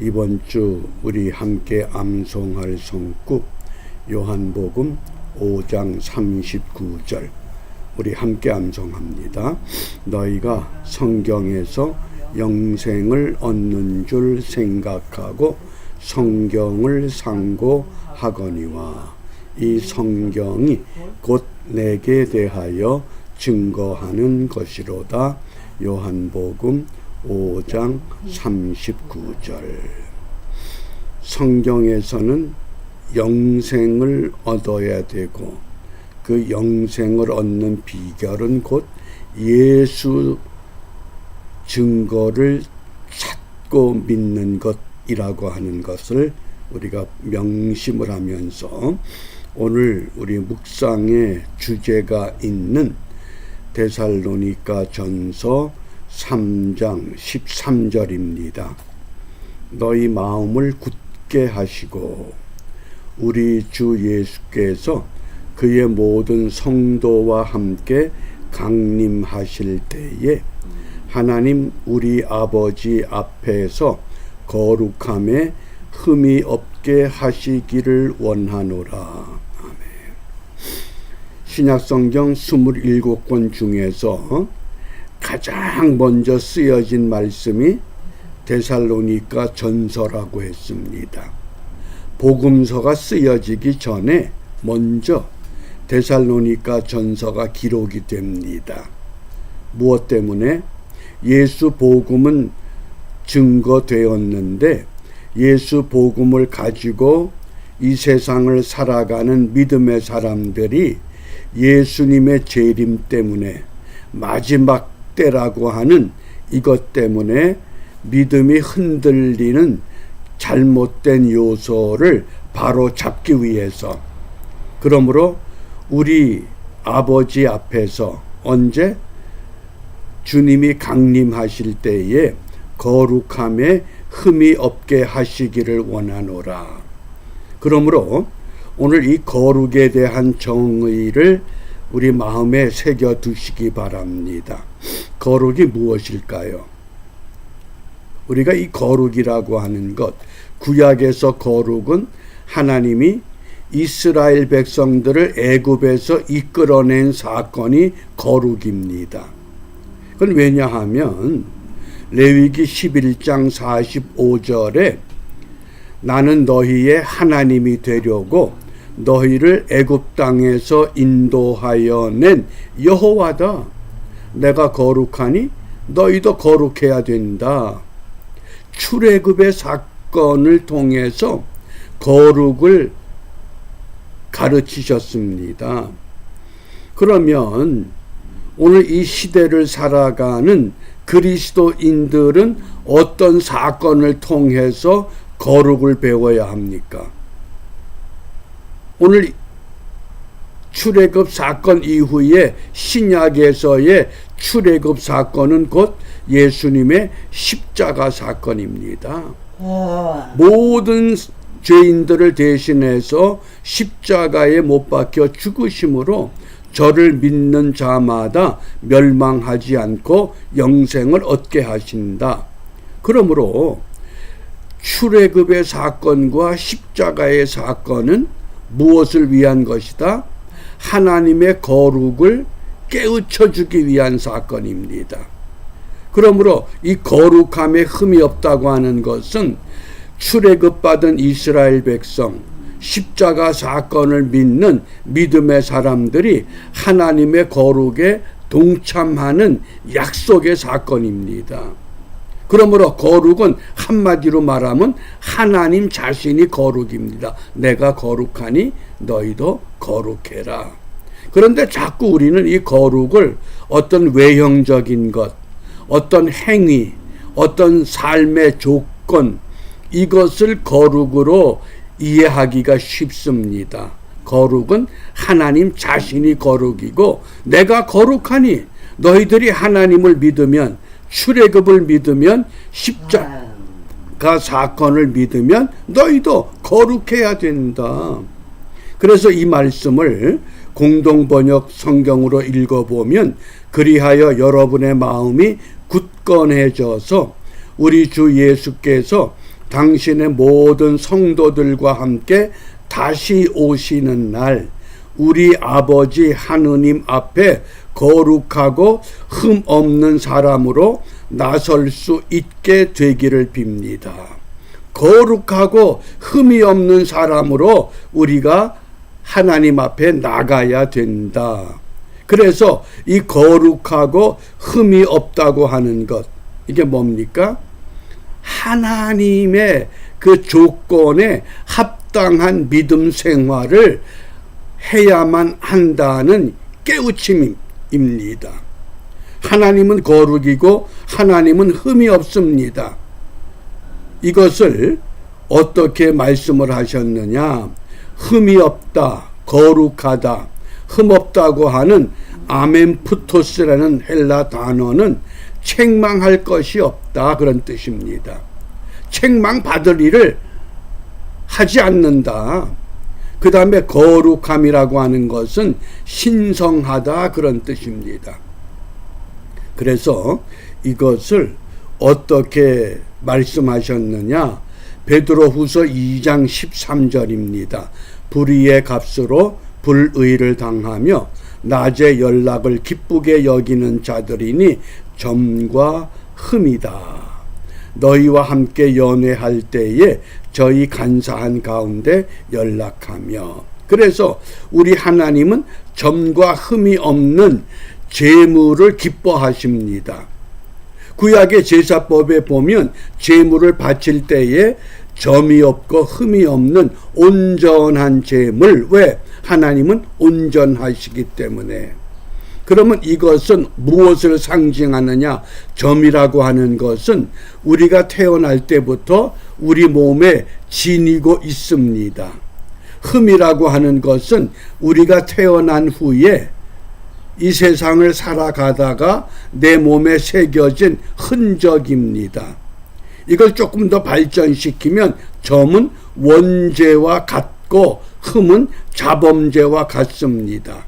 이번 주 우리 함께 암송할 성구 요한복음 5장 39절 우리 함께 암송합니다. 너희가 성경에서 영생을 얻는 줄 생각하고 성경을 상고하거니와 이 성경이 곧 내게 대하여 증거하는 것이로다. 요한복음 5장 39절. 성경에서는 영생을 얻어야 되고 그 영생을 얻는 비결은 곧 예수 증거를 찾고 믿는 것이라고 하는 것을 우리가 명심을 하면서 오늘 우리 묵상의 주제가 있는 데살로니가 전서 3장 13절입니다. 너희 마음을 굳게 하시고 우리 주 예수께서 그의 모든 성도와 함께 강림하실 때에 하나님 우리 아버지 앞에서 거룩함에 흠이 없게 하시기를 원하노라. 아멘. 신약성경 27권 중에서 가장 먼저 쓰여진 말씀이 데살로니가 전서라고 했습니다. 복음서가 쓰여지기 전에 먼저 데살로니가 전서가 기록이 됩니다. 무엇 때문에 예수 복음은 증거되었는데 예수 복음을 가지고 이 세상을 살아가는 믿음의 사람들이 예수님의 재림 때문에 마지막 때라고 하는 이것 때문에 믿음이 흔들리는 잘못된 요소를 바로 잡기 위해서 그러므로 우리 아버지 앞에서 언제 주님이 강림하실 때에 거룩함에 흠이 없게 하시기를 원하노라. 그러므로 오늘 이 거룩에 대한 정의를 우리 마음에 새겨 두시기 바랍니다. 거룩이 무엇일까요? 우리가 이 거룩이라고 하는 것, 구약에서 거룩은 하나님이 이스라엘 백성들을 애굽에서 이끌어낸 사건이 거룩입니다. 그건 왜냐하면 레위기 11장 45절에 나는 너희의 하나님이 되려고 너희를 애굽 땅에서 인도하여 낸 여호와다. 내가 거룩하니 너희도 거룩해야 된다. 출애굽의 사건을 통해서 거룩을 가르치셨습니다. 그러면 오늘 이 시대를 살아가는 그리스도인들은 어떤 사건을 통해서 거룩을 배워야 합니까? 오늘 출애굽 사건 이후에 신약에서의 출애굽 사건은 곧 예수님의 십자가 사건입니다. 모든 죄인들을 대신해서 십자가에 못 박혀 죽으심으로 저를 믿는 자마다 멸망하지 않고 영생을 얻게 하신다. 그러므로 출애굽의 사건과 십자가의 사건은 무엇을 위한 것이다? 하나님의 거룩을 깨우쳐 주기 위한 사건입니다. 그러므로 이 거룩함에 흠이 없다고 하는 것은 출애굽 받은 이스라엘 백성 십자가 사건을 믿는 믿음의 사람들이 하나님의 거룩에 동참하는 약속의 사건입니다. 그러므로 거룩은 한마디로 말하면 하나님 자신이 거룩입니다. 내가 거룩하니 너희도 거룩해라. 그런데 자꾸 우리는 이 거룩을 어떤 외형적인 것, 어떤 행위, 어떤 삶의 조건, 이것을 거룩으로 이해하기가 쉽습니다. 거룩은 하나님 자신이 거룩이고 내가 거룩하니 너희들이 하나님을 믿으면 출애굽을 믿으면 십자가 사건을 믿으면 너희도 거룩해야 된다. 그래서 이 말씀을 공동 번역 성경으로 읽어보면 그리하여 여러분의 마음이 굳건해져서 우리 주 예수께서 당신의 모든 성도들과 함께 다시 오시는 날 우리 아버지 하느님 앞에 거룩하고 흠 없는 사람으로 나설 수 있게 되기를 빕니다. 거룩하고 흠이 없는 사람으로 우리가 하나님 앞에 나가야 된다. 그래서 이 거룩하고 흠이 없다고 하는 것, 이게 뭡니까? 하나님의 그 조건에 합당한 믿음 생활을 해야만 한다는 깨우침입니다. 하나님은 거룩이고 하나님은 흠이 없습니다. 이것을 어떻게 말씀을 하셨느냐? 흠이 없다, 거룩하다, 흠 없다고 하는 아멘푸토스라는 헬라 단어는 책망할 것이 없다 그런 뜻입니다. 책망 받을 일을 하지 않는다. 그 다음에 거룩함이라고 하는 것은 신성하다 그런 뜻입니다. 그래서 이것을 어떻게 말씀하셨느냐? 베드로 후서 2장 13절입니다. 불의의 값으로 불의를 당하며 낮에 연락을 기쁘게 여기는 자들이니 점과 흠이다. 너희와 함께 연애할 때에 저희 간사한 가운데 연락하며. 그래서 우리 하나님은 점과 흠이 없는 재물을 기뻐하십니다. 구약의 제사법에 보면 재물을 바칠 때에 점이 없고 흠이 없는 온전한 재물 왜? 하나님은 온전하시기 때문에 그러면 이것은 무엇을 상징하느냐? 점이라고 하는 것은 우리가 태어날 때부터 우리 몸에 지니고 있습니다. 흠이라고 하는 것은 우리가 태어난 후에 이 세상을 살아가다가 내 몸에 새겨진 흔적입니다. 이걸 조금 더 발전시키면 점은 원죄와 같고 흠은 자범죄와 같습니다.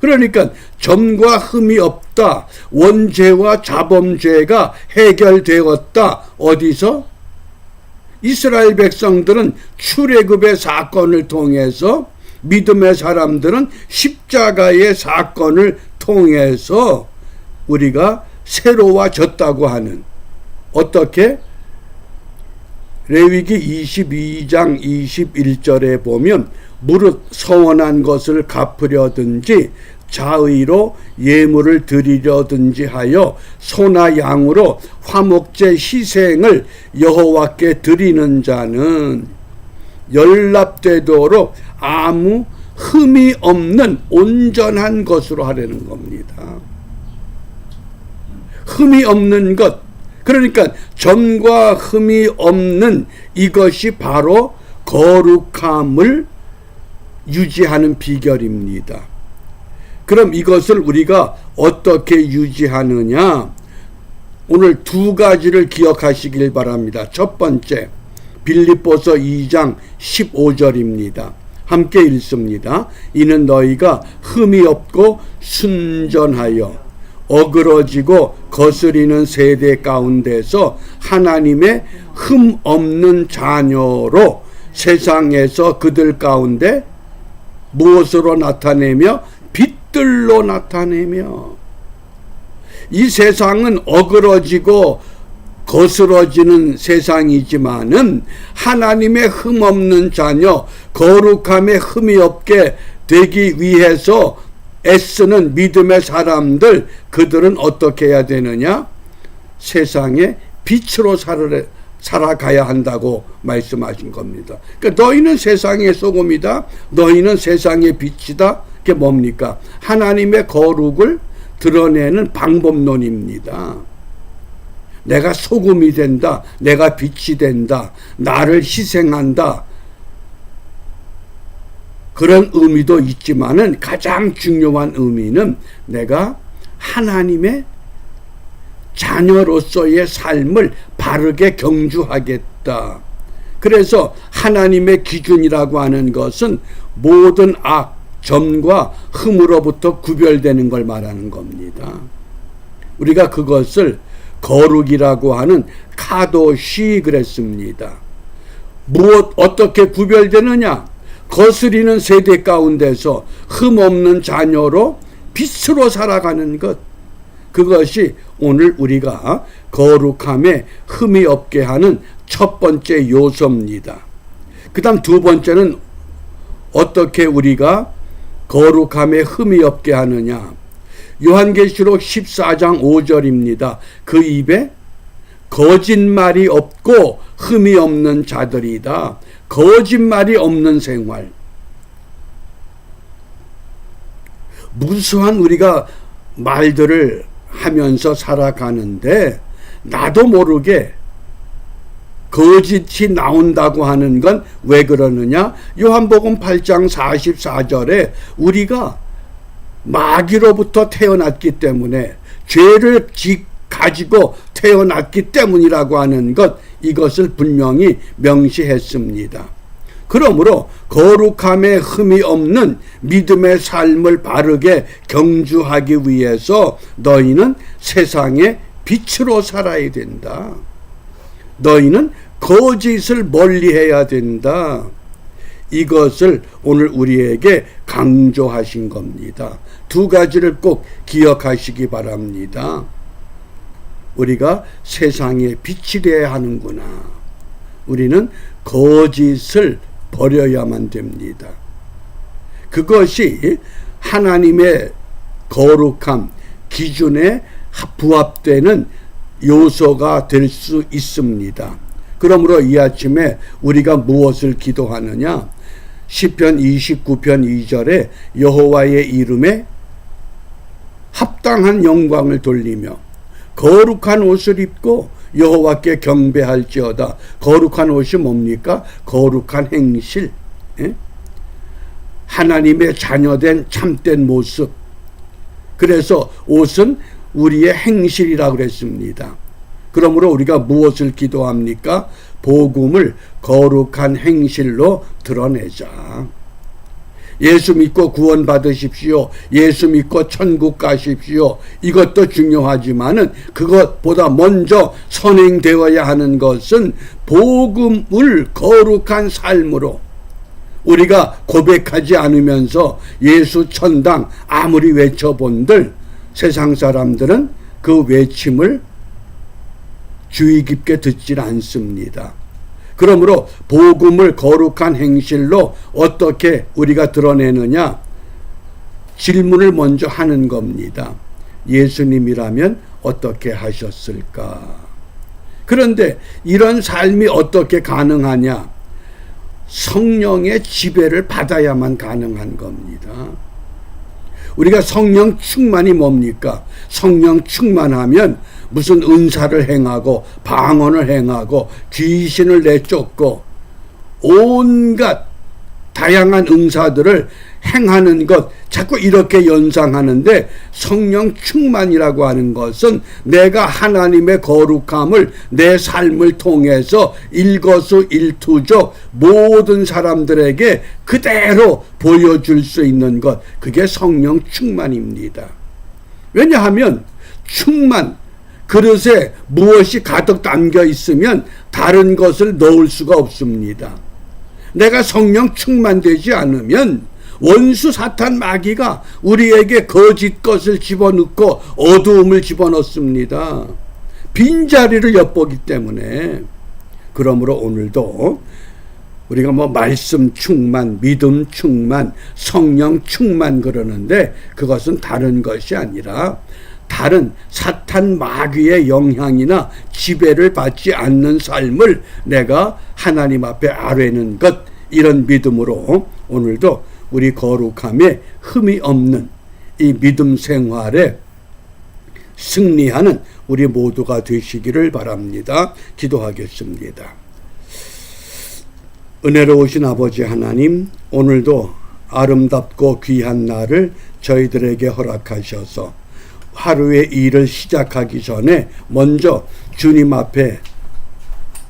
그러니까 점과 흠이 없다. 원죄와 자범죄가 해결되었다. 어디서? 이스라엘 백성들은 출애굽의 사건을 통해서 믿음의 사람들은 십자가의 사건을 통해서 우리가 새로워졌다고 하는 어떻게 레위기 22장 21절에 보면 무릇 서원한 것을 갚으려든지 자의로 예물을 드리려든지 하여 소나 양으로 화목제 희생을 여호와께 드리는 자는 연락되도록 아무 흠이 없는 온전한 것으로 하려는 겁니다. 흠이 없는 것. 그러니까 점과 흠이 없는 이것이 바로 거룩함을 유지하는 비결입니다. 그럼 이것을 우리가 어떻게 유지하느냐? 오늘 두 가지를 기억하시길 바랍니다. 첫 번째, 빌립보서 2장 15절입니다. 함께 읽습니다. 이는 너희가 흠이 없고 순전하여 어그러지고 거스리는 세대 가운데서 하나님의 흠 없는 자녀로 세상에서 그들 가운데 무엇으로 나타내며 빛들로 나타내며 이 세상은 어그러지고 거스러지는 세상이지만은 하나님의 흠 없는 자녀, 거룩함에 흠이 없게 되기 위해서 애쓰는 믿음의 사람들, 그들은 어떻게 해야 되느냐? 세상에 빛으로 살아, 살아가야 한다고 말씀하신 겁니다. 그러니까 너희는 세상의 소금이다. 너희는 세상의 빛이다. 그게 뭡니까? 하나님의 거룩을 드러내는 방법론입니다. 내가 소금이 된다. 내가 빛이 된다. 나를 희생한다. 그런 의미도 있지만은 가장 중요한 의미는 내가 하나님의 자녀로서의 삶을 바르게 경주하겠다. 그래서 하나님의 기준이라고 하는 것은 모든 악, 점과 흠으로부터 구별되는 걸 말하는 겁니다. 우리가 그것을 거룩이라고 하는 카도시 그랬습니다. 무엇 어떻게 구별되느냐? 거스리는 세대 가운데서 흠없는 자녀로 빛으로 살아가는 것. 그것이 오늘 우리가 거룩함에 흠이 없게 하는 첫 번째 요소입니다. 그 다음 두 번째는 어떻게 우리가 거룩함에 흠이 없게 하느냐. 요한계시록 14장 5절입니다. 그 입에 거짓말이 없고 흠이 없는 자들이다. 거짓말이 없는 생활. 무수한 우리가 말들을 하면서 살아가는데 나도 모르게 거짓이 나온다고 하는 건 왜 그러느냐? 요한복음 8장 44절에 우리가 마귀로부터 태어났기 때문에 죄를 지, 가지고 태어났기 때문이라고 하는 것 이것을 분명히 명시했습니다. 그러므로 거룩함에 흠이 없는 믿음의 삶을 바르게 경주하기 위해서 너희는 세상의 빛으로 살아야 된다. 너희는 거짓을 멀리해야 된다. 이것을 오늘 우리에게 강조하신 겁니다. 두 가지를 꼭 기억하시기 바랍니다. 우리가 세상에 빛이 되어야 하는구나. 우리는 거짓을 버려야만 됩니다. 그것이 하나님의 거룩함 기준에 부합되는 요소가 될 수 있습니다. 그러므로 이 아침에 우리가 무엇을 기도하느냐? 시편 29편 2절에 여호와의 이름에 합당한 영광을 돌리며 거룩한 옷을 입고 여호와께 경배할지어다. 거룩한 옷이 뭡니까? 거룩한 행실. 예? 하나님의 자녀된 참된 모습. 그래서 옷은 우리의 행실이라고 그랬습니다. 그러므로 우리가 무엇을 기도합니까? 복음을 거룩한 행실로 드러내자. 예수 믿고 구원 받으십시오. 예수 믿고 천국 가십시오. 이것도 중요하지만은 그것보다 먼저 선행되어야 하는 것은 복음을 거룩한 삶으로 우리가 고백하지 않으면서 예수 천당 아무리 외쳐본들 세상 사람들은 그 외침을 주의 깊게 듣질 않습니다. 그러므로 복음을 거룩한 행실로 어떻게 우리가 드러내느냐? 질문을 먼저 하는 겁니다. 예수님이라면 어떻게 하셨을까? 그런데 이런 삶이 어떻게 가능하냐? 성령의 지배를 받아야만 가능한 겁니다. 우리가 성령 충만이 뭡니까? 성령 충만하면 무슨 은사를 행하고 방언을 행하고 귀신을 내쫓고 온갖 다양한 은사들을 행하는 것 자꾸 이렇게 연상하는데 성령 충만이라고 하는 것은 내가 하나님의 거룩함을 내 삶을 통해서 일거수 일투족 모든 사람들에게 그대로 보여줄 수 있는 것 그게 성령 충만입니다. 왜냐하면 충만 그릇에 무엇이 가득 담겨 있으면 다른 것을 넣을 수가 없습니다. 내가 성령 충만되지 않으면 원수 사탄 마귀가 우리에게 거짓 것을 집어넣고 어두움을 집어넣습니다. 빈자리를 엿보기 때문에 그러므로 오늘도 우리가 뭐 말씀 충만, 믿음 충만, 성령 충만 그러는데 그것은 다른 것이 아니라 다른 사탄 마귀의 영향이나 지배를 받지 않는 삶을 내가 하나님 앞에 아뢰는 것 이런 믿음으로 오늘도 우리 거룩함에 흠이 없는 이 믿음 생활에 승리하는 우리 모두가 되시기를 바랍니다. 기도하겠습니다. 은혜로우신 아버지 하나님, 오늘도 아름답고 귀한 날을 저희들에게 허락하셔서 하루의 일을 시작하기 전에 먼저 주님 앞에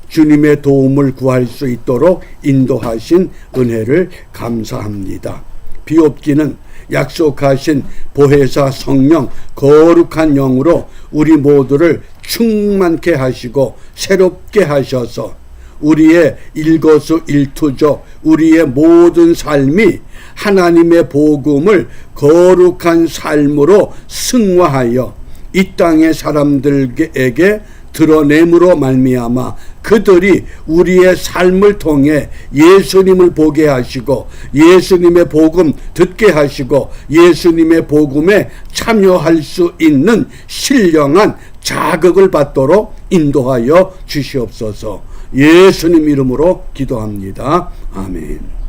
주님의 도움을 구할 수 있도록 인도하신 은혜를 감사합니다. 비옵기는 약속하신 보혜사 성령 거룩한 영으로 우리 모두를 충만케 하시고 새롭게 하셔서 우리의 일거수 일투족 우리의 모든 삶이 하나님의 복음을 거룩한 삶으로 승화하여 이 땅의 사람들에게 드러냄으로 말미암아 그들이 우리의 삶을 통해 예수님을 보게 하시고 예수님의 복음 듣게 하시고 예수님의 복음에 참여할 수 있는 신령한 자극을 받도록 인도하여 주시옵소서. 예수님 이름으로 기도합니다. 아멘.